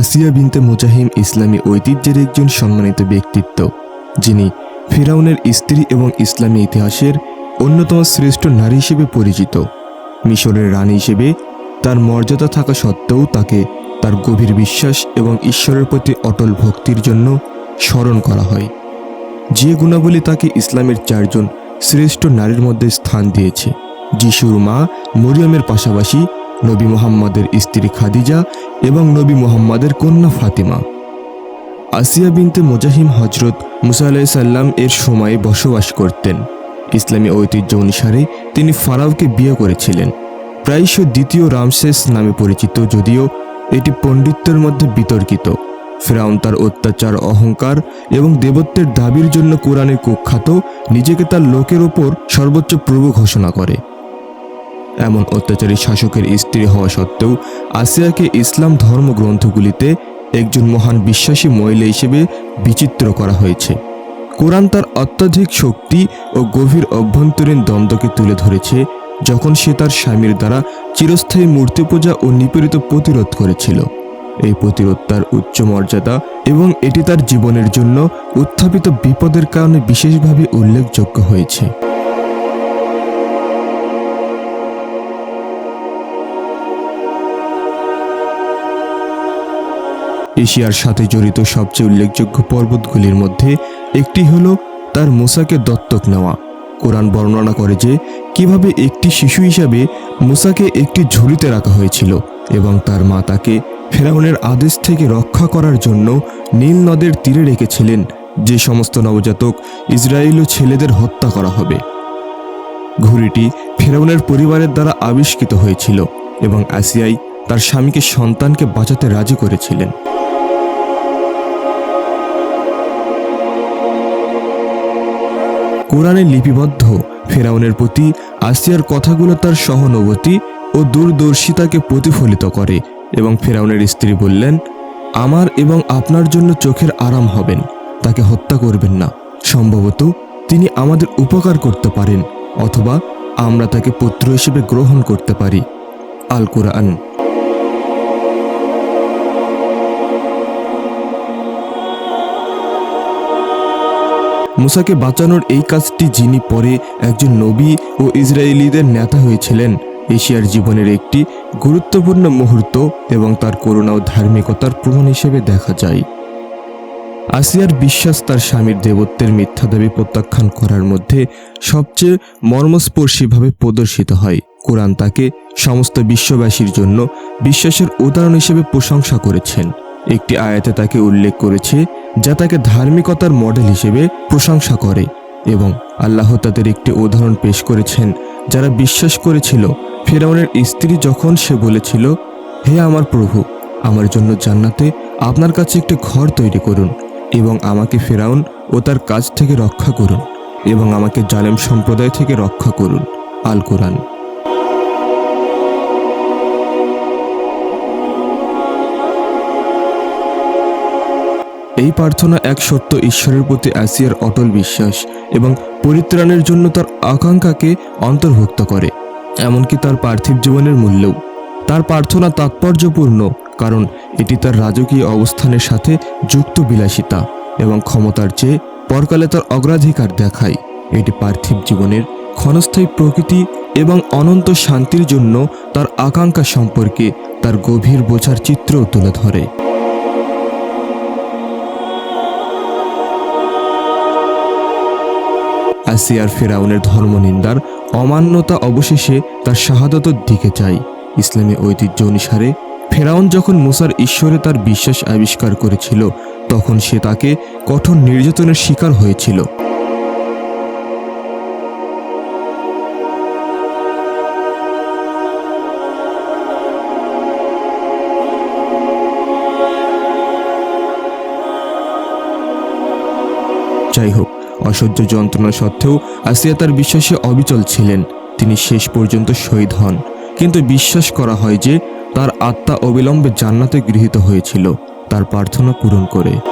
আসিয়া বিনতে মুজাহিম ইসলামী ঐতিহ্যের একজন সম্মানিত ব্যক্তিত্ব, যিনি ফিরাউনের স্ত্রী এবং ইসলামী ইতিহাসের অন্যতম শ্রেষ্ঠ নারী হিসেবে পরিচিত। মিশরের রানী হিসেবে তার মর্যাদা থাকা সত্ত্বেও তাকে তার গভীর বিশ্বাস এবং ঈশ্বরের প্রতি অটল ভক্তির জন্য স্মরণ করা হয়। যে গুণাবলী তাকে ইসলামের চারজন শ্রেষ্ঠ নারীর মধ্যে স্থান দিয়েছে, যিশুর মা মরিয়মের পাশাপাশি নবী মোহাম্মদের স্ত্রী খাদিজা এবং নবী মোহাম্মদের কন্যা ফাতিমা। আসিয়া বিনতে মোজাহিম হজরত মুসা আলাইসাল্লাম এর সময়ে বসবাস করতেন। ইসলামী ঐতিহ্য অনুসারে তিনি ফারাওকে বিয়ে করেছিলেন। প্রায়শ দ্বিতীয় রামসেস নামে পরিচিত যদিও এটি পণ্ডিত্যের মধ্যে বিতর্কিত। ফেরাউন তার অত্যাচার, অহংকার এবং দেবত্বের দাবির জন্য কোরআনে কুখ্যাত, নিজেকে তার লোকের ওপর সর্বোচ্চ প্রভু ঘোষণা করে। এমন অত্যাচারী শাসকের স্ত্রী হওয়া সত্ত্বেও আসিয়াকে ইসলাম ধর্মগ্রন্থগুলিতে একজন মহান বিশ্বাসী মহিলা হিসেবে বিচিত্র করা হয়েছে। কোরআন তার অত্যাধিক শক্তি ও গভীর অভ্যন্তরীণ দ্বন্দ্বকে তুলে ধরেছে, যখন সে তার স্বামীর দ্বারা চিরস্থায়ী মূর্তি পূজা ও নিপীড়িত প্রতিরোধ করেছিল। এই প্রতিরোধ তার উচ্চ মর্যাদা এবং এটি তার জীবনের জন্য উত্থাপিত বিপদের কারণে বিশেষভাবে উল্লেখযোগ্য হয়েছে। এশিয়ার সাথে জড়িত সবচেয়ে উল্লেখযোগ্য পর্বতগুলির মধ্যে একটি হল তার মুসাকে দত্তক নেওয়া। কোরআন বর্ণনা করে যে, কীভাবে একটি শিশু হিসাবে মুসাকে একটি ঝুড়িতে রাখা হয়েছিল এবং তার মা তাকে ফেরাউনের আদেশ থেকে রক্ষা করার জন্য নীল নদের তীরে রেখেছিলেন, যে সমস্ত নবজাতক ইসরায়েলীয় ছেলেদের হত্যা করা হবে। ঘুড়িটি ফেরাউনের পরিবারের দ্বারা আবিষ্কৃত হয়েছিল এবং আসিয়াই তার স্বামীকে সন্তানকে বাঁচাতে রাজি করেছিলেন। কোরআনে লিপিবদ্ধ। ফেরাউনের প্রতি আসিয়ার কথাগুলো তার সহানুভূতি ও দূরদর্শিতাকে প্রতিফলিত করে এবং ফেরাউনের স্ত্রী বললেন, আমার এবং আপনার জন্য চোখের আরাম হবেন, তাকে হত্যা করবেন না। সম্ভবত তিনি আমাদের উপকার করতে পারেন, অথবা আমরা তাকে পুত্র হিসেবে গ্রহণ করতে পারি। আল কোরআন মুসাকে বাঁচানোর এই কাজটি যিনি পরে একজন নবী ও ইসরায়েলিদের নেতা হয়েছিলেন, এশিয়ার জীবনের একটি গুরুত্বপূর্ণ মুহূর্ত এবং তার করুণা ও ধার্মিকতার প্রমাণ হিসেবে দেখা যায়। আসিয়ার বিশ্বাস তার স্বামীর দেবত্বের মিথ্যা দাবি প্রত্যাখ্যান করার মধ্যে সবচেয়ে মর্মস্পর্শীভাবে প্রদর্শিত হয়। কোরআন তাকে সমস্ত বিশ্ববাসীর জন্য বিশ্বাসের উদাহরণ হিসেবে প্রশংসা করেছেন। একটি আয়াতে তাকে উল্লেখ করেছে যা তাকে ধার্মিকতার মডেল হিসেবে প্রশংসা করে এবং আল্লাহ তাদের একটি উদাহরণ পেশ করেছেন যারা বিশ্বাস করেছিল ফেরাউনের স্ত্রী যখন সে বলেছিল, হে আমার প্রভু, আমার জন্য জান্নাতে আপনার কাছে একটি ঘর তৈরি করুন এবং আমাকে ফেরাউন ও তার কাজ থেকে রক্ষা করুন এবং আমাকে জালেম সম্প্রদায় থেকে রক্ষা করুন। আল কোরআন এই প্রার্থনা এক সত্য ঈশ্বরের প্রতি আসিয়ার অটল বিশ্বাস এবং পরিত্রাণের জন্য তার আকাঙ্ক্ষাকে অন্তর্ভুক্ত করে, এমনকি তার পার্থিব জীবনের মূল্যেও। তার প্রার্থনা তাৎপর্যপূর্ণ, কারণ এটি তার রাজকীয় অবস্থানের সাথে যুক্ত বিলাসিতা এবং ক্ষমতার চেয়ে পরকালে তার অগ্রাধিকার দেখায়। এটি পার্থিব জীবনের ক্ষণস্থায়ী প্রকৃতি এবং অনন্ত শান্তির জন্য তার আকাঙ্ক্ষা সম্পর্কে তার গভীর বোঝার চিত্রও তুলে ধরে। আসিয়ার ফেরাউনের ধর্মনিন্দার অমান্যতা অবশেষে তার শাহাদতের দিকে যায়। ইসলামী ঐতিহ্য অনুসারে ফেরাউন যখন মুসার ঈশ্বরে তার বিশ্বাস আবিষ্কার করেছিল, তখন সে তাকে কঠোর নির্যাতনের শিকার হয়েছিল। অসহ্য যন্ত্রণা সত্ত্বেও আসিয়া তার বিশ্বাসে অবিচল ছিলেন। তিনি শেষ পর্যন্ত শহীদ হন। কিন্তু বিশ্বাস করা হয় যে, তার আত্মা অবিলম্বে জান্নাতে গৃহীত হয়েছিল। তার প্রার্থনা পূরণ করে।